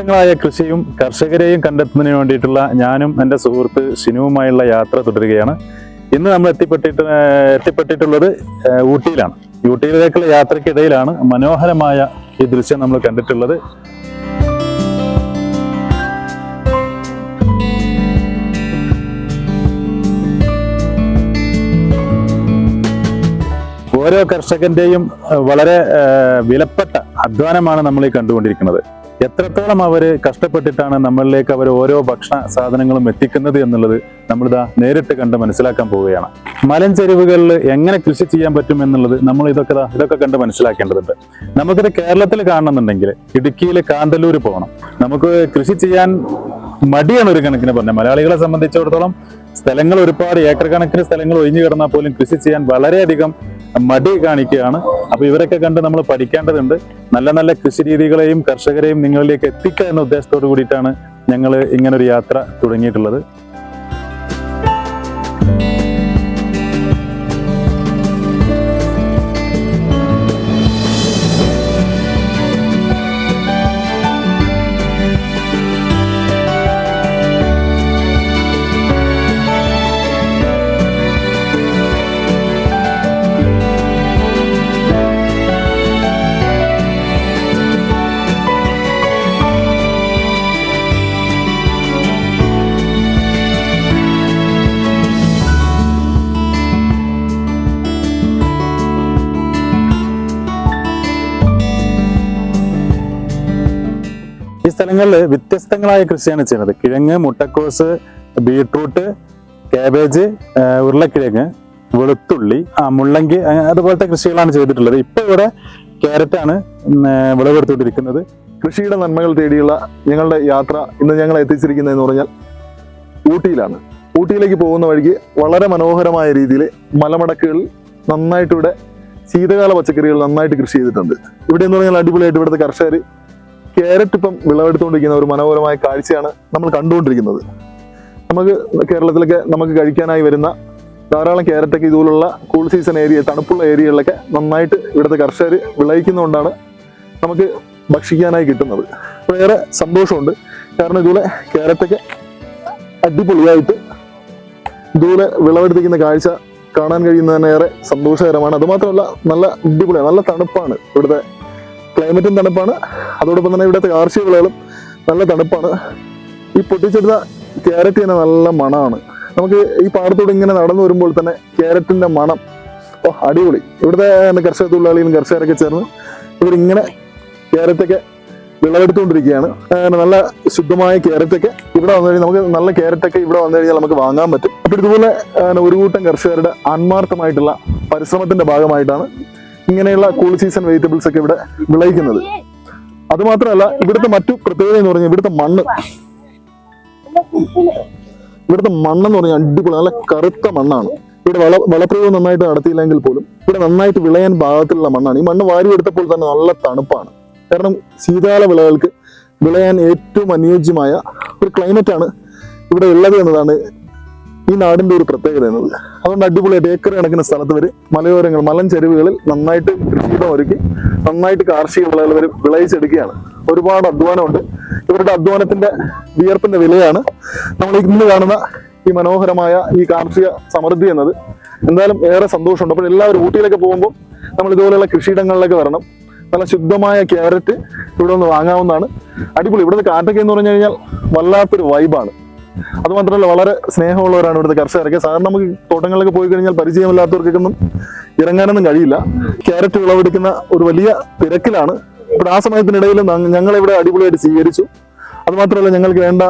വ്യത്യസ്തങ്ങളായ കൃഷിയും കർഷകരെയും കണ്ടെത്തുന്നതിന് വേണ്ടിയിട്ടുള്ള ഞാനും എന്റെ സുഹൃത്ത് ഷിനുവുമായുള്ള യാത്ര തുടരുകയാണ്. ഇന്ന് നമ്മൾ എത്തിപ്പെട്ടിട്ട് എത്തിപ്പെട്ടിട്ടുള്ളത് ഊട്ടിയിലാണ്. ഊട്ടിയിലേക്കുള്ള യാത്രക്കിടയിലാണ് മനോഹരമായ ഈ ദൃശ്യം നമ്മൾ കണ്ടിട്ടുള്ളത്. ഓരോ കർഷകന്റെയും വളരെ വിലപ്പെട്ട അധ്വാനമാണ് നമ്മൾ ഈ കണ്ടുകൊണ്ടിരിക്കുന്നത്. എത്രത്തോളം അവർ കഷ്ടപ്പെട്ടിട്ടാണ് നമ്മളിലേക്ക് അവർ ഓരോ ഭക്ഷണ സാധനങ്ങളും എത്തിക്കുന്നത് എന്നുള്ളത് നമ്മളിതാ നേരിട്ട് കണ്ട് മനസ്സിലാക്കാൻ പോവുകയാണ്. മലഞ്ചെരിവുകളിൽ എങ്ങനെ കൃഷി ചെയ്യാൻ പറ്റും എന്നുള്ളത് നമ്മൾ ഇതൊക്കെ ഇതൊക്കെ കണ്ട് മനസ്സിലാക്കേണ്ടതുണ്ട്. നമുക്കിത് കേരളത്തിൽ കാണണമെന്നുണ്ടെങ്കിൽ ഇടുക്കിയിൽ കാന്തല്ലൂർ പോകണം. നമുക്ക് കൃഷി ചെയ്യാൻ മടിയാണ് ഒരു കണക്കിന് പറഞ്ഞത് മലയാളികളെ സംബന്ധിച്ചിടത്തോളം സ്ഥലങ്ങൾ ഒരുപാട് ഏക്കർ കണക്കിന് സ്ഥലങ്ങൾ ഒഴിഞ്ഞു കിടന്നാൽ പോലും കൃഷി ചെയ്യാൻ വളരെയധികം മടി കാണിക്കുകയാണ്. അപ്പൊ ഇവരൊക്കെ കണ്ട് നമ്മൾ പഠിക്കേണ്ടതുണ്ട്. നല്ല നല്ല കൃഷി രീതികളെയും കർഷകരെയും നിങ്ങളിലേക്ക് എത്തിക്കുക എന്ന ഉദ്ദേശത്തോടു കൂടിയിട്ടാണ് ഞങ്ങൾ ഇങ്ങനൊരു യാത്ര തുടങ്ങിയിട്ടുള്ളത്. സ്ഥലങ്ങളിൽ വ്യത്യസ്തങ്ങളായ കൃഷിയാണ് ചെയ്യുന്നത്. കിഴങ്ങ് മുട്ടക്കോസ് ബീട്രൂട്ട് കാബേജ് ഉരുളക്കിഴങ്ങ് വെളുത്തുള്ളി ആ മുള്ളങ്കി അതുപോലത്തെ കൃഷികളാണ് ചെയ്തിട്ടുള്ളത്. ഇപ്പൊ ഇവിടെ ക്യാരറ്റാണ് വിളവെടുത്തുകൊണ്ടിരിക്കുന്നത്. കൃഷിയുടെ നന്മകൾ തേടിയുള്ള ഞങ്ങളുടെ യാത്ര ഇന്ന് ഞങ്ങൾ എത്തിച്ചിരിക്കുന്നതെന്ന് പറഞ്ഞാൽ ഊട്ടിയിലാണ്. ഊട്ടിയിലേക്ക് പോകുന്ന വഴിക്ക് വളരെ മനോഹരമായ രീതിയിൽ മലമടക്കുകൾ നന്നായിട്ട് ഇവിടെ ശീതകാല പച്ചക്കറികൾ നന്നായിട്ട് കൃഷി ചെയ്തിട്ടുണ്ട്. ഇവിടെ എന്ന് പറഞ്ഞാൽ അടിപൊളിയായിട്ട് ഇവിടുത്തെ കർഷകർ ക്യാരറ്റ് ഇപ്പം വിളവെടുത്തുകൊണ്ടിരിക്കുന്ന ഒരു മനോഹരമായ കാഴ്ചയാണ് നമ്മൾ കണ്ടുകൊണ്ടിരിക്കുന്നത്. നമുക്ക് കേരളത്തിലൊക്കെ നമുക്ക് കഴിക്കാനായി വരുന്ന ധാരാളം ക്യാരറ്റൊക്കെ ഇതുപോലുള്ള കൂൾ സീസൺ ഏരിയ തണുപ്പുള്ള ഏരിയകളിലൊക്കെ നന്നായിട്ട് ഇവിടുത്തെ കർഷകർ വിളയിക്കുന്നതുകൊണ്ടാണ് നമുക്ക് ഭക്ഷിക്കാനായി കിട്ടുന്നത്. വേറെ സന്തോഷമുണ്ട്. കാരണം ഇതുപോലെ ക്യാരറ്റൊക്കെ അടിപൊളിയായിട്ട് ഇതുപോലെ വിളവെടുപ്പിക്കുന്ന കാഴ്ച കാണാൻ കഴിയുന്നത് തന്നെ ഏറെ സന്തോഷകരമാണ്. അതുമാത്രമല്ല നല്ല അടിപൊളിയാണ് നല്ല തണുപ്പാണ് ഇവിടുത്തെ ക്ലൈമറ്റും തണുപ്പാണ്. അതോടൊപ്പം തന്നെ ഇവിടുത്തെ കാർഷിക വിളകളും നല്ല തണുപ്പാണ്. ഈ പൊട്ടിച്ചെടുത്ത ക്യാരറ്റ് തന്നെ നല്ല മണമാണ് നമുക്ക് ഈ പാടത്തോടെ ഇങ്ങനെ നടന്നു വരുമ്പോൾ തന്നെ ക്യാരറ്റിന്റെ മണം. ഓ അടിപൊളി. ഇവിടുത്തെ കർഷക തൊഴിലാളികളും കർഷകരൊക്കെ ചേർന്ന് ഇവരിങ്ങനെ ക്യാരറ്റൊക്കെ വിളവെടുത്തുകൊണ്ടിരിക്കുകയാണ് നല്ല ശുദ്ധമായ ക്യാരറ്റൊക്കെ ഇവിടെ വന്നു കഴിഞ്ഞാൽ നമുക്ക് നല്ല ക്യാരറ്റൊക്കെ ഇവിടെ വന്നു കഴിഞ്ഞാൽ നമുക്ക് വാങ്ങാൻ പറ്റും. അപ്പോൾ ഇതുപോലെ ഒരു കൂട്ടം കർഷകരുടെ ആത്മാർത്ഥമായിട്ടുള്ള പരിശ്രമത്തിന്റെ ഭാഗമായിട്ടാണ് ഇങ്ങനെയുള്ള കൂൾ സീസൺ വെജിറ്റബിൾസ് ഒക്കെ ഇവിടെ വിളയിക്കുന്നത്. അതുമാത്രമല്ല ഇവിടുത്തെ മറ്റു പ്രത്യേകത എന്ന് പറഞ്ഞാൽ ഇവിടുത്തെ മണ്ണ്. ഇവിടുത്തെ മണ്ണെന്ന് പറഞ്ഞാൽ അടിപൊളി നല്ല കറുത്ത മണ്ണാണ്. ഇവിടെ വള വളപ്രയോഗം നന്നായിട്ട് നടത്തിയില്ലെങ്കിൽ പോലും ഇവിടെ നന്നായിട്ട് വിളയാൻ പാകത്തിലുള്ള മണ്ണാണ്. ഈ മണ്ണ് വാരി എടുത്തപ്പോൾ തന്നെ നല്ല തണുപ്പാണ്. കാരണം ശീതകാല വിളകൾക്ക് വിളയാൻ ഏറ്റവും അനുയോജ്യമായ ഒരു ക്ലൈമറ്റാണ് ഇവിടെ ഉള്ളത് എന്നതാണ് ഈ നാടിന്റെ ഒരു പ്രത്യേകത എന്നത്. അതുകൊണ്ട് അടിപൊളിയായിട്ട് ഏക്കർ കണക്കിന് സ്ഥലത്ത് വരെ മലയോരങ്ങൾ മലൻ ചെരുവുകളിൽ നന്നായിട്ട് കൃഷിയിടം ഒരുക്കി നന്നായിട്ട് കാർഷിക വിളകൾ വരെ വിളയിച്ചെടുക്കുകയാണ്. ഒരുപാട് അധ്വാനമുണ്ട്. ഇവരുടെ അധ്വാനത്തിന്റെ വിയർപ്പിന്റെ വിലയാണ്. നമ്മൾ ഇന്ന് കാണുന്ന ഈ മനോഹരമായ ഈ കാർഷിക സമൃദ്ധി എന്നത്. എന്തായാലും ഏറെ സന്തോഷമുണ്ട്. അപ്പോൾ എല്ലാവരും ഊട്ടിയിലൊക്കെ പോകുമ്പോൾ നമ്മൾ ഇതുപോലെയുള്ള കൃഷിയിടങ്ങളിലൊക്കെ വരണം. നല്ല ശുദ്ധമായ ക്യാരറ്റ് ഇവിടെ നിന്ന് വാങ്ങാവുന്നതാണ്. അടിപൊളി. ഇവിടുത്തെ കാറ്റൊക്കെ എന്ന് പറഞ്ഞു കഴിഞ്ഞാൽ വല്ലാത്തൊരു വൈബാണ് അതുമാത്രമല്ല വളരെ സ്നേഹമുള്ളവരാണ് ഇവിടുത്തെ കർഷകരൊക്കെ. സാധാരണ നമുക്ക് തോട്ടങ്ങളിലൊക്കെ പോയി കഴിഞ്ഞാൽ പരിചയമില്ലാത്തവർക്കൊന്നും ഇറങ്ങാനൊന്നും കഴിയില്ല. ക്യാരറ്റ് വിളവെടുക്കുന്ന ഒരു വലിയ തിരക്കിലാണ്. ഇവിടെ ആ സമയത്തിനിടയിൽ ഞങ്ങളിവിടെ അടിപൊളിയായിട്ട് സ്വീകരിച്ചു. അതുമാത്രമല്ല ഞങ്ങൾക്ക് വേണ്ട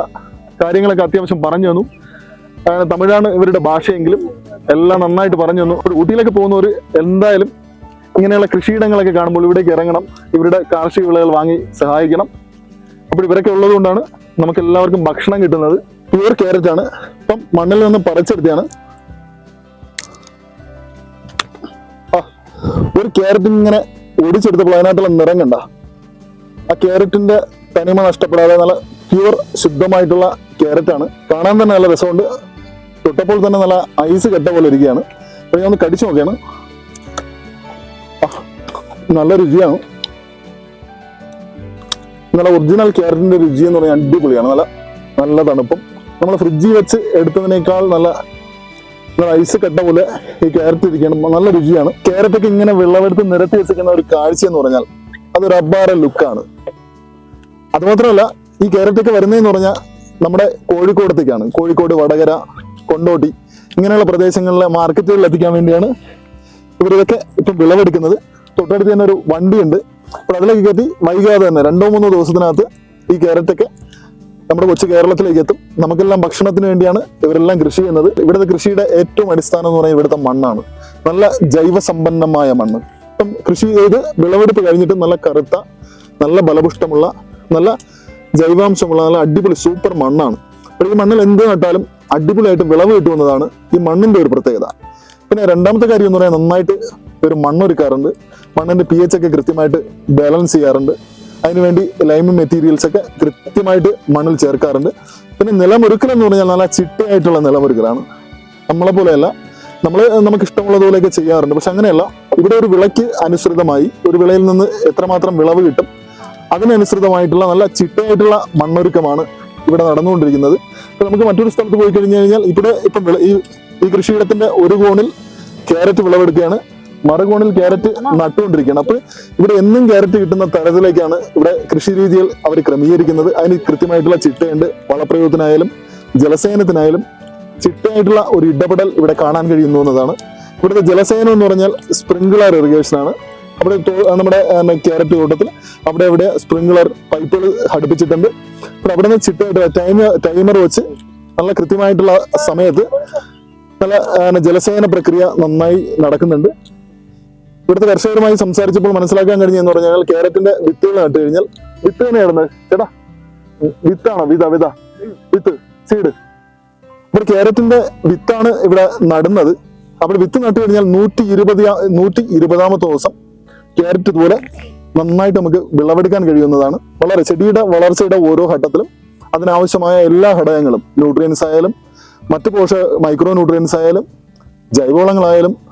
കാര്യങ്ങളൊക്കെ അത്യാവശ്യം പറഞ്ഞു തന്നു. തമിഴാണ് ഇവരുടെ ഭാഷയെങ്കിലും എല്ലാം നന്നായിട്ട് പറഞ്ഞു തന്നു. ഒരു ഊട്ടിയിലൊക്കെ പോകുന്നവർ എന്തായാലും ഇങ്ങനെയുള്ള കൃഷിയിടങ്ങളൊക്കെ കാണുമ്പോൾ ഇവിടേക്ക് ഇറങ്ങണം. ഇവരുടെ കാർഷിക വിളകൾ വാങ്ങി സഹായിക്കണം. അപ്പോൾ ഇവരൊക്കെ ഉള്ളതുകൊണ്ടാണ് നമുക്ക് എല്ലാവർക്കും ഭക്ഷണം കിട്ടുന്നത്. പ്യൂർ ക്യാരറ്റ് ആണ്. ഇപ്പം മണ്ണിൽ നിന്ന് പറിച്ചെടുത്താണ് ഒരു ക്യാരറ്റ് ഇങ്ങനെ ഒടിച്ചെടുത്തപ്പോൾ അതിനകത്തുള്ള നിറം കണ്ട. ആ ക്യാരറ്റിന്റെ തനിമ നഷ്ടപ്പെടാതെ നല്ല പ്യൂർ ശുദ്ധമായിട്ടുള്ള ക്യാരറ്റ് ആണ്. കാണാൻ തന്നെ നല്ല രസമുണ്ട്. തൊട്ടപ്പോൾ തന്നെ നല്ല ഐസ് കെട്ട പോലെ ഇരിക്കുകയാണ്. അപ്പൊ ഞാൻ ഒന്ന് കടിച്ചു നോക്കുകയാണ് നല്ല രുചിയാണ്. നല്ല ഒറിജിനൽ ക്യാരറ്റിന്റെ രുചി എന്ന് പറഞ്ഞാൽ അടിപൊളിയാണ്. നല്ല നല്ല തണുപ്പും നമ്മൾ ഫ്രിഡ്ജിൽ വെച്ച് എടുത്തതിനേക്കാൾ നല്ല ഐസ് കട്ട പോലെ ഈ ക്യാരറ്റ് ഇരിക്കണം. നല്ല രുചിയാണ്. ക്യാരറ്റൊക്കെ ഇങ്ങനെ വെള്ളമെടുത്ത് നിരത്തി വെച്ചിരിക്കുന്ന ഒരു കാഴ്ച എന്ന് പറഞ്ഞാൽ അതൊരു അബ്ബാര ലുക്കാണ് അതുമാത്രമല്ല ഈ ക്യാരറ്റൊക്കെ വരുന്നതെന്ന് പറഞ്ഞാൽ നമ്മുടെ കോഴിക്കോടത്തേക്കാണ്. കോഴിക്കോട് വടകര കൊണ്ടോട്ടി ഇങ്ങനെയുള്ള പ്രദേശങ്ങളിലെ മാർക്കറ്റുകളിൽ എത്തിക്കാൻ വേണ്ടിയാണ് ഇവരിതൊക്കെ ഇപ്പം വിളവെടുക്കുന്നത്. തൊട്ടടുത്ത് തന്നെ ഒരു വണ്ടിയുണ്ട്. അപ്പോൾ അതിലേക്ക് കയറ്റി വൈകാതെ തന്നെ രണ്ടോ മൂന്നോ ദിവസത്തിനകത്ത് ഈ ക്യാരറ്റൊക്കെ നമ്മുടെ കൊച്ചു കേരളത്തിലേക്ക് എത്തും നമുക്കെല്ലാം ഭക്ഷണത്തിന് വേണ്ടിയാണ് ഇവരെല്ലാം കൃഷി ചെയ്യുന്നത്. ഇവിടുത്തെ കൃഷിയുടെ ഏറ്റവും അടിസ്ഥാനം എന്ന് പറയുന്നത് ഇവിടുത്തെ മണ്ണാണ്. നല്ല ജൈവസമ്പന്നമായ മണ്ണ്. ഇപ്പം കൃഷി ചെയ്ത് വിളവെടുപ്പ് കഴിഞ്ഞിട്ട് നല്ല കറുത്ത നല്ല ബലപുഷ്ടമുള്ള നല്ല ജൈവാംശമുള്ള നല്ല അടിപൊളി സൂപ്പർ മണ്ണാണ്. അപ്പോൾ ഈ മണ്ണിൽ എന്ത് നട്ടാലും അടിപൊളിയായിട്ട് വിളവ് കിട്ടുമെന്നതാണ് ഈ മണ്ണിന്റെ ഒരു പ്രത്യേകത. പിന്നെ രണ്ടാമത്തെ കാര്യം എന്ന് പറയാൻ നന്നായിട്ട് ഒരു മണ്ണൊരുക്കാറുണ്ട്. മണ്ണിന്റെ പി എച്ച് ഒക്കെ കൃത്യമായിട്ട് ബാലൻസ് ചെയ്യാറുണ്ട്. അതിനുവേണ്ടി ലൈമും മെറ്റീരിയൽസ് ഒക്കെ കൃത്യമായിട്ട് മണ്ണിൽ ചേർക്കാറുണ്ട്. പിന്നെ നിലമൊരുക്കൽ എന്ന് പറഞ്ഞാൽ നല്ല ചിട്ടയായിട്ടുള്ള നിലമൊരുക്കലാണ് നമ്മളെ പോലെയല്ല. നമ്മൾ നമുക്ക് ഇഷ്ടമുള്ളതുപോലെയൊക്കെ ചെയ്യാറുണ്ട്. പക്ഷെ അങ്ങനെയല്ല. ഇവിടെ ഒരു വിളയ്ക്ക് അനുസൃതമായി ഒരു വിളയിൽ നിന്ന് എത്രമാത്രം വിളവ് കിട്ടും അതിനനുസൃതമായിട്ടുള്ള നല്ല ചിട്ടയായിട്ടുള്ള മണ്ണൊരുക്കമാണ് ഇവിടെ നടന്നുകൊണ്ടിരിക്കുന്നത്. ഇപ്പൊ നമുക്ക് മറ്റൊരു സ്ഥലത്ത് പോയി കഴിഞ്ഞു കഴിഞ്ഞാൽ ഇവിടെ ഇപ്പം ഈ ഈ കൃഷിയിടത്തിന്റെ ഒരു കോണിൽ ക്യാരറ്റ് വിളവെടുക്കുകയാണ്. മറുകോണിൽ ക്യാരറ്റ് നട്ടുകൊണ്ടിരിക്കുകയാണ്. അപ്പോൾ ഇവിടെ എന്നും ക്യാരറ്റ് കിട്ടുന്ന തരത്തിലേക്കാണ് ഇവിടെ കൃഷി രീതികൾ അവർ ക്രമീകരിക്കുന്നത്. അതിന് കൃത്യമായിട്ടുള്ള ചിട്ടയുണ്ട്. വളപ്രയോഗത്തിനായാലും ജലസേനത്തിനായാലും ചിട്ടയായിട്ടുള്ള ഒരു ഇടപെടൽ ഇവിടെ കാണാൻ കഴിയുന്നു എന്നതാണ്. ഇവിടുത്തെ ജലസേനം എന്ന് പറഞ്ഞാൽ സ്പ്രിംഗ്ലർ ഇറിഗേഷൻ ആണ്. അവിടെ നമ്മുടെ ക്യാരറ്റ് തോട്ടത്തിൽ അവിടെ ഇവിടെ സ്പ്രിംഗ്ലർ പൈപ്പുകൾ ഘടിപ്പിച്ചിട്ടുണ്ട്. അപ്പോൾ അവിടെ നിന്ന് ചിട്ടയായിട്ട് ടൈമർ ടൈമർ വെച്ച് നല്ല കൃത്യമായിട്ടുള്ള സമയത്ത് നല്ല ജലസേന പ്രക്രിയ നന്നായി നടക്കുന്നുണ്ട്. ഇവിടുത്തെ കർഷകരുമായി സംസാരിച്ചപ്പോൾ മനസ്സിലാക്കാൻ കഴിഞ്ഞെന്ന് പറഞ്ഞാൽ കേരളത്തിന്റെ വിത്തുകൾ നട്ട് കഴിഞ്ഞാൽ വിത്ത് തന്നെയാണ് ചേട്ടാ വിത്താണോ? വിത വിത. വിത്ത് സീഡ് ഇവിടെ കേരളത്തിന്റെ വിത്താണ് ഇവിടെ നടുന്നത്. അപ്പോൾ വിത്ത് നട്ട് കഴിഞ്ഞാൽ നൂറ്റി ഇരുപത് നൂറ്റി ഇരുപതാമത്തെ ദിവസം കാരറ്റ് ഇതുപോലെ നന്നായിട്ട് നമുക്ക് വിളവെടുക്കാൻ കഴിയുന്നതാണ്. വളരെ ചെടിയുടെ വളർച്ചയുടെ ഓരോ ഘട്ടത്തിലും അതിനാവശ്യമായ എല്ലാ ഘടകങ്ങളും ന്യൂട്രിയൻസ് ആയാലും മറ്റ് പോഷക മൈക്രോ ന്യൂട്രിയൻസ് ആയാലും ജൈവവളങ്ങളായാലും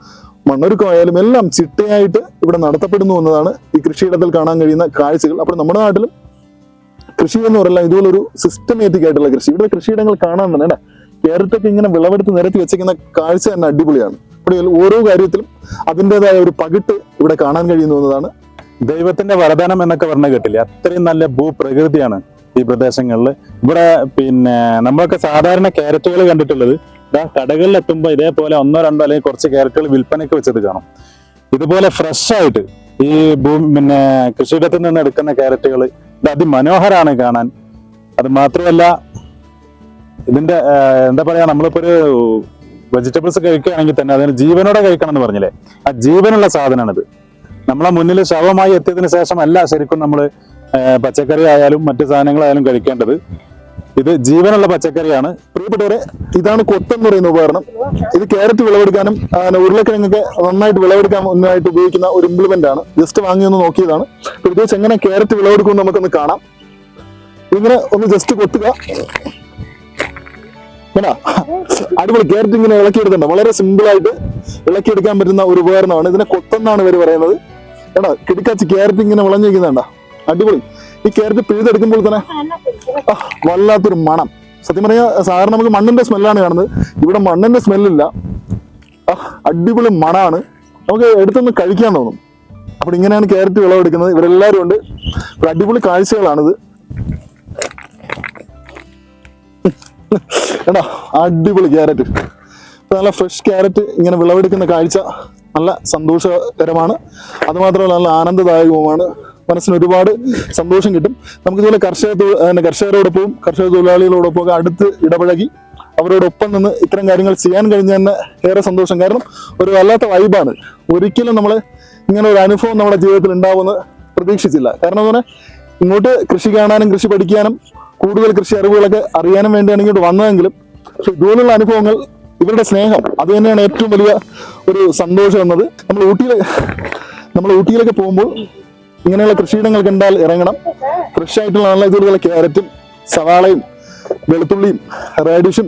മണ്ണൊരുക്കമായാലും എല്ലാം ചിട്ടയായിട്ട് ഇവിടെ നടത്തപ്പെടുന്നു എന്നതാണ് ഈ കൃഷിയിടത്തിൽ കാണാൻ കഴിയുന്ന കാഴ്ചകൾ. അപ്പോൾ നമ്മുടെ നാട്ടിലും കൃഷി എന്ന് പറഞ്ഞാൽ ഇതുപോലെ ഒരു സിസ്റ്റമാറ്റിക് ആയിട്ടുള്ള കൃഷി. ഇവിടെ കൃഷിയിടങ്ങൾ കാണാൻ തന്നെ അല്ലേ? ക്യാരറ്റൊക്കെ ഇങ്ങനെ വിളവെടുത്ത് നിരത്തി വെച്ചിരിക്കുന്ന കാഴ്ച തന്നെ അടിപൊളിയാണ്. ഇവിടെ ഓരോ കാര്യത്തിലും അതിന്റെതായ ഒരു പകിട്ട് ഇവിടെ കാണാൻ കഴിയുന്നു എന്നതാണ് ദൈവത്തിന്റെ വരദാനം എന്നൊക്കെ പറഞ്ഞ കേട്ടില്ലേ? അത്രയും നല്ല ഭൂപ്രകൃതിയാണ് ഈ പ്രദേശങ്ങളിൽ. ഇവിടെ പിന്നെ നമ്മളൊക്കെ സാധാരണ ക്യാരറ്റുകൾ കണ്ടിട്ടുള്ളത് കടകളിൽ എത്തുമ്പോൾ ഇതേപോലെ ഒന്നോ രണ്ടോ അല്ലെങ്കിൽ കുറച്ച് ക്യാരറ്റുകൾ വിൽപ്പനയ്ക്ക് വെച്ചത് കാണും. ഇതുപോലെ ഫ്രഷ് ആയിട്ട് ഈ ഭൂമി പിന്നെ കൃഷിയിടത്തിൽ നിന്ന് എടുക്കുന്ന ക്യാരറ്റുകൾ ഇത് അതിമനോഹരാണ് കാണാൻ. അത് മാത്രമല്ല ഇതിന്റെ എന്താ പറയാ നമ്മളിപ്പോ ഒരു വെജിറ്റബിൾസ് കഴിക്കുകയാണെങ്കിൽ തന്നെ അതിന് ജീവനോടെ കഴിക്കണം എന്ന് പറഞ്ഞില്ലേ? ആ ജീവനുള്ള സാധനമാണിത്. നമ്മളെ മുന്നിൽ ശവമായി എത്തിയതിനു ശേഷമല്ല ശരിക്കും നമ്മൾ പച്ചക്കറി ആയാലും മറ്റു സാധനങ്ങളായാലും കഴിക്കേണ്ടത്. ഇത് ജീവനുള്ള പച്ചക്കറിയാണ്. പ്രിയപ്പെട്ടവരെ ഇതാണ് കൊത്തെന്ന് പറയുന്ന ഉപകരണം. ഇത് ക്യാരറ്റ് വിളവെടുക്കാനും ഉരുളക്കിഴങ്ങ് നന്നായിട്ട് വിളവെടുക്കാൻ മുന്നായിട്ട് ഉപയോഗിക്കുന്ന ഒരു ഇംപ്ലിമെന്റ് ആണ്. ജസ്റ്റ് വാങ്ങി ഒന്ന് നോക്കിയതാണ്. പ്രത്യേകിച്ച് എങ്ങനെ ക്യാരറ്റ് വിളവെടുക്കുമെന്ന് നമുക്കൊന്ന് കാണാം. ഇങ്ങനെ ഒന്ന് ജസ്റ്റ് കൊത്തുക. അടിപൊളി. ക്യാരറ്റ് ഇങ്ങനെ ഇളക്കിയെടുക്കണ്ട വളരെ സിമ്പിൾ ആയിട്ട് ഇളക്കിയെടുക്കാൻ പറ്റുന്ന ഒരു ഉപകരണമാണ്. ഇതിനെ കൊത്തെന്നാണ് ഇവർ പറയുന്നത്. കേട്ടോ കിടക്കാച്ച് ക്യാരറ്റ് ഇങ്ങനെ വിളഞ്ഞിരിക്കുന്നുണ്ടോ? അടിപൊളി. ഈ ക്യാരറ്റ് പിഴുതെടുക്കുമ്പോൾ തന്നെ വല്ലാത്തൊരു മണം. സത്യം പറഞ്ഞാൽ സാധാരണ നമുക്ക് മണ്ണിന്റെ സ്മെല്ലാണ് കാണുന്നത്. ഇവിടെ മണ്ണിന്റെ സ്മെല്ലില്ല. അടിപൊളി മണാണ്. നമുക്ക് എടുത്തൊന്ന് കഴിക്കാൻ തോന്നും. അപ്പോൾ ഇങ്ങനെയാണ് ക്യാരറ്റ് വിളവെടുക്കുന്നത് ഇവരെല്ലാവരും ഉണ്ട്. അടിപൊളി കാഴ്ചകളാണിത്. എടാ അടിപൊളി ക്യാരറ്റ്. നല്ല ഫ്രഷ് ക്യാരറ്റ്. ഇങ്ങനെ വിളവെടുക്കുന്ന കാഴ്ച നല്ല സന്തോഷകരമാണ്. അതുമാത്രമല്ല നല്ല ആനന്ദദായകവുമാണ്. മനസ്സിന് ഒരുപാട് സന്തോഷം കിട്ടും. നമുക്ക് ഇതുപോലെ കർഷക കർഷകരോടൊപ്പവും കർഷക തൊഴിലാളികളോടൊപ്പം ഒക്കെ അടുത്ത് ഇടപഴകി അവരോടൊപ്പം നിന്ന് ഇത്തരം കാര്യങ്ങൾ ചെയ്യാൻ കഴിഞ്ഞ തന്നെ ഏറെ സന്തോഷം. കാരണം ഒരു വല്ലാത്ത വൈബാണ് ഒരിക്കലും നമ്മൾ ഇങ്ങനെ ഒരു അനുഭവം നമ്മുടെ ജീവിതത്തിൽ ഉണ്ടാവുമെന്ന് പ്രതീക്ഷിച്ചില്ല. കാരണം എന്ന് പറഞ്ഞാൽ ഇങ്ങോട്ട് കൃഷി കാണാനും കൃഷി പഠിക്കാനും കൂടുതൽ കൃഷി അറിവുകളൊക്കെ അറിയാനും വേണ്ടിയാണ് ഇങ്ങോട്ട് വന്നതെങ്കിലും പക്ഷെ ഇതുപോലുള്ള അനുഭവങ്ങൾ ഇവരുടെ സ്നേഹം അത് തന്നെയാണ് ഏറ്റവും വലിയ ഒരു സന്തോഷം എന്നത്. നമ്മൾ ഊട്ടിയിൽ നമ്മൾ ഊട്ടിയിലൊക്കെ പോകുമ്പോൾ ഇങ്ങനെയുള്ള കൃഷിയിടങ്ങൾ കണ്ടാൽ ഇറങ്ങണം. ഫ്രഷ് ആയിട്ടുള്ള നല്ല ഇതുപോലുള്ള ക്യാരറ്റും സവാളയും വെളുത്തുള്ളിയും റേഡിഷും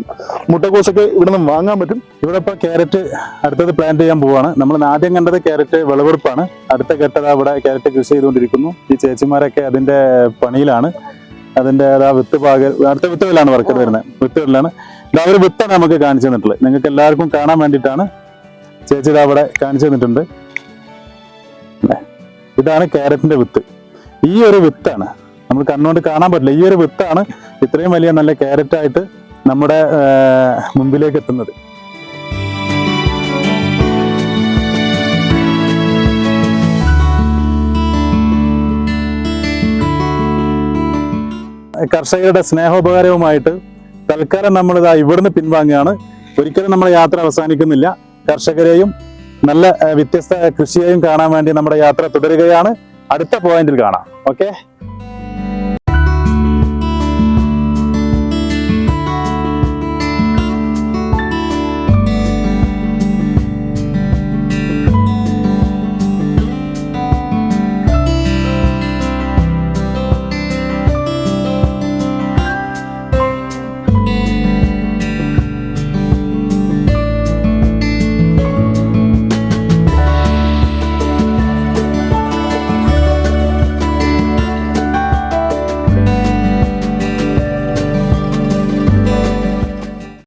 മുട്ടക്കോസൊക്കെ ഇവിടെ നിന്ന് വാങ്ങാൻ പറ്റും. ഇവിടെ ഇപ്പോൾ ക്യാരറ്റ് അടുത്തത് പ്ലാൻ ചെയ്യാൻ പോവാണ്. നമ്മൾ ആദ്യം കണ്ടത് ക്യാരറ്റ് വിളവെടുപ്പാണ്. അടുത്ത ഘട്ടത അവിടെ ക്യാരറ്റ് കൃഷി ചെയ്തുകൊണ്ടിരിക്കുന്നു. ഈ ചേച്ചിമാരൊക്കെ അതിന്റെ പണിയിലാണ്. അതിന്റെ അതാ വിത്ത് പാക അടുത്ത വിത്തുകളിലാണ് വർക്കർ വരുന്നത്. വിത്തുകളിലാണ് ഇതാ ഒരു വിത്താണ് നമുക്ക് കാണിച്ചു തന്നിട്ടുള്ളത്. നിങ്ങൾക്ക് എല്ലാവർക്കും കാണാൻ വേണ്ടിയിട്ടാണ് ചേച്ചി അവിടെ കാണിച്ചു തന്നിട്ടുണ്ട്. ഇതാണ് ക്യാരറ്റിന്റെ വിത്ത്. ഈ ഒരു വിത്താണ്. നമ്മൾ കണ്ണുകൊണ്ട് കാണാൻ പറ്റില്ല. ഈ ഒരു വിത്താണ് ഇത്രയും വലിയ നല്ല ക്യാരറ്റായിട്ട് നമ്മുടെ മുമ്പിലേക്ക് എത്തുന്നത്. കർഷകരുടെ സ്നേഹോപകാരവുമായിട്ട് തൽക്കാലം നമ്മളിതാ ഇവിടുന്ന് പിൻവാങ്ങുകയാണ്. ഒരിക്കലും നമ്മുടെ യാത്ര അവസാനിക്കുന്നില്ല. കർഷകരെയും നല്ല വ്യത്യസ്ത കൃഷിയെയും കാണാൻ വേണ്ടി നമ്മുടെ യാത്ര തുടരുകയാണ്. അടുത്ത പോയിന്റിൽ കാണാം. ഓക്കെ